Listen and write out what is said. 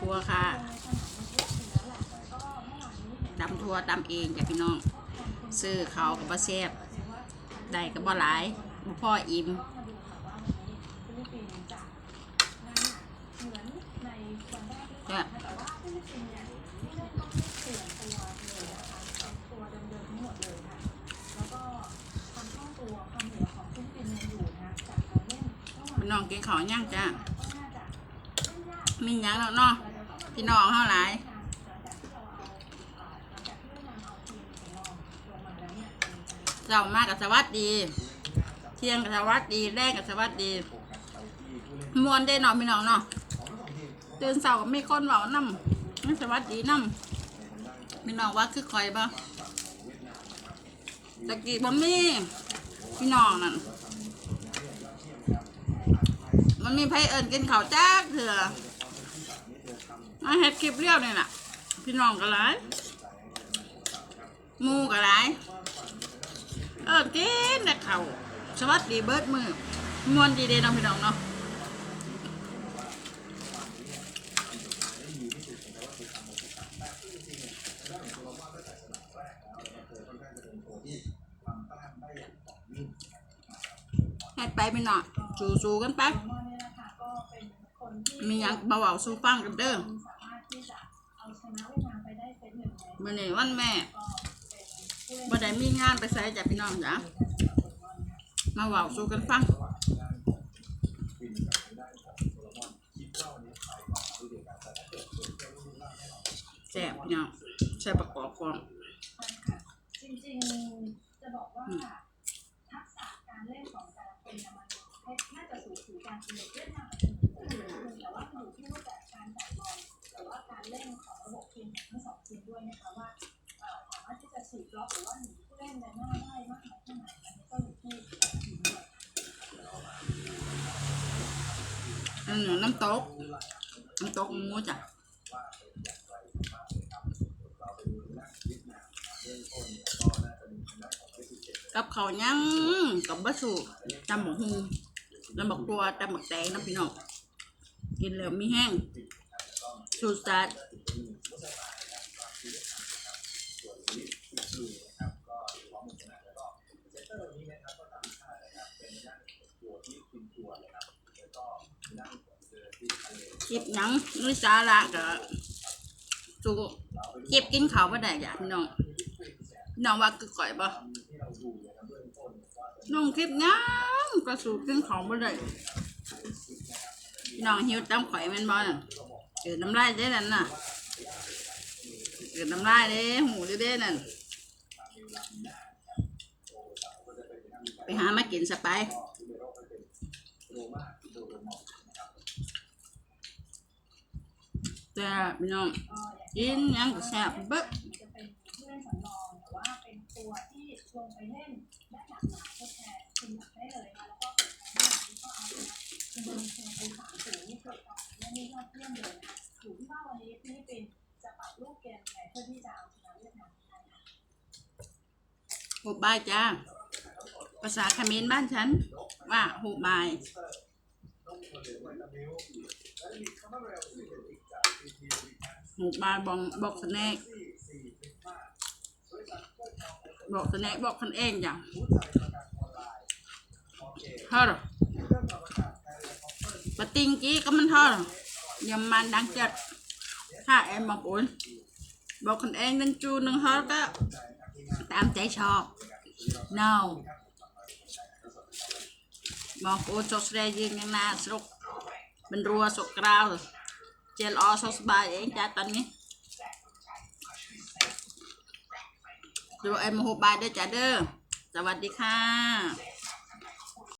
ทัวค่ะตำทัวตำเองจ้ะพี่น้อง ซื้อเขากับบ่แซ่บได้กับบ่หลายบ่พ่ออิ่มจ้ะน้องกินข้าวย่างจ้ะ มีหยังเนาะพี่น้องเฮาหลายเจ้ามากกับสวัสดี เที่ยงกับสวัสดีแรกกับสวัสดีมวนได้เนาะพี่น้องเนาะตื่นเสาร์ก็มีคนเว้านำไม่สวัสดีนำพี่น้องว่าคือคอยบ่ตะกี้บ่มีพี่น้องนั่นมันมีไผเอิญกินข้าวจักเถื่อ มาเฮ็ดคลิปเรียวเนี่ล่ะ พี่น้องก็หลายหมูก็หลายเออกินแต่เขาสวัสดีเบิร์ดมือมวนดีเดน้องพี่น้องเนาะให้ไปพี่น้องสู้ๆกันไป มีหยังเบาเบาสู้ฟังกันเด้อ มื่อนี้วันแม่บ่ได้มีงานไปใส่จ้ะพี่น้องจ้ะมาเว้าสู้กันฟังแซ่บพี่น้องใส่ประกอบก่อนจริงๆจะบอกว่าทักษะการเล่นของแต่ละคนเนี่ยมันน่าจะสูสีกันคือเล่น นะคะว่าสามารถที่จะฉีกล็อกหรือว่าหนีผู้เล่นในหน้าได้มากน้อยแค่ไหนอันนี้ก็อยู่ที่แต่ละทีมด้วยอันนี้น้ำตกน้ำตกหมูจ้ะกับเขาวยังกับบะสุตำหมกฮูตำหมกตัวตำหมกแตงน้ำพี่น้องกินแล้วมีแห้งสูตรสัตว์ คลิปหยังนุ้ยสาระก็สูคลิปกินข้าวบ่ได้จ้ะพี่น้องพี่น้องว่าคือก่อยบ่น้องคลิปหยังก็สูกินข้าวบ่ได้พี่น้องหิวตำข่อยม่นบ่น่ะเกิดน้ำลายได้นั่นน่ะเกิดน้ำลายเด้หูเด้นั่นไปหามากินสไปแต่พี่น้องกินหยังก็แซ่บเบิดจะเป็นผู้เล่นสำรองว่าเป็นตัวที่ลงไปเล่นได้หลากหลายทดแน่นก็เอาชนะอินโดนีเซียไปสามศูนย์นี่เกิดการเล่นนี่ ยอดเยี่ยมเลยนะอยู่ที่ว่าวันนี้ฟิลิปปินส์จะปรับ หูบายจ้า ภาษาเขมรบ้านฉัน ว่าหูบายหูบายบองบอกสแนกบอกสแนกบอกคันเองจ้ะเฮ้อปะติงกี้ก็มันเท่อยำมันดังจัดถ้าเอ็มบอกอุ่นบอกคันเองนั่นจูหนึ่งเฮ้อก็ ตามใจชอบน่าบอกโอ้จสเรยิงยังนาสุกเป็นรัวสกกราวเจลออสสบายเองจ้าตอนนี้ดูเอ็มหูบายเด้อจ้าเด้อสวัสดีค่ะ